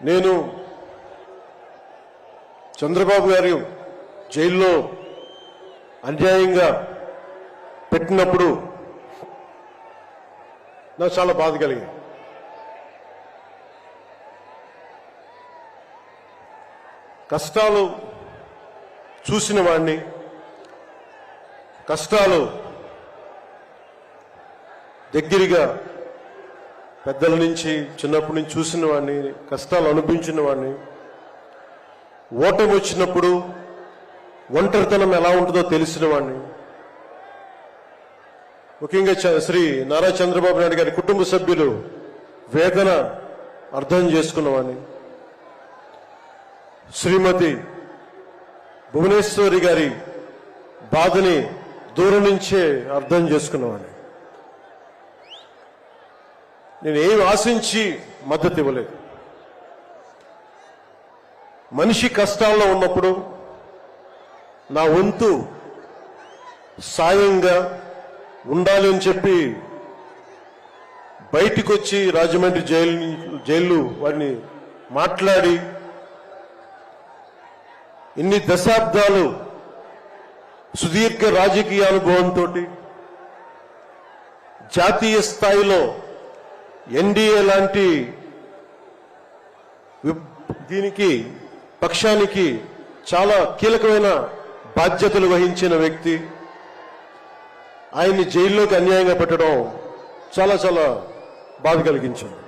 నేను చంద్రబాబు గారు జైల్లో అన్యాయంగా పెట్టినప్పుడు నాకు చాలా బాధ కలిగింది. కష్టాలు చూసిన వాడిని కష్టాలు దగ్గరగా పెద్దల నుంచి చిన్నప్పటి నుంచి చూసిన వాడిని కష్టాలు అనిపించిన వాడిని ఓటమి వచ్చినప్పుడు ఒంటరితనం ఎలా ఉంటుందో తెలిసిన వాడిని. ముఖ్యంగా శ్రీ నారా చంద్రబాబు నాయుడు గారి కుటుంబ సభ్యులు వేదన అర్థం చేసుకున్నవాడిని శ్రీమతి భువనేశ్వరి గారి బాధని దూరం నుంచే అర్థం చేసుకున్నవాడిని నేను ఏం ఆశించి మద్దతు ఇవ్వలేదు. మనిషి కష్టాల్లో ఉన్నప్పుడు నా వంతు సాయంగా ఉండాలి అని చెప్పి బయటికి వచ్చి రాజమండ్రి జైలు జైలు వారిని మాట్లాడి ఇన్ని దశాబ్దాలు సుదీర్ఘ రాజకీయ అనుభవంతో జాతీయ స్థాయిలో ఎన్డీఏ లాంటి దీనికి పక్షానికి చాలా కీలకమైన బాధ్యతలు వహించిన వ్యక్తి. ఆయన్ని జైల్లోకి అన్యాయంగా పెట్టడం చాలా చాలా బాధ కలిగించింది.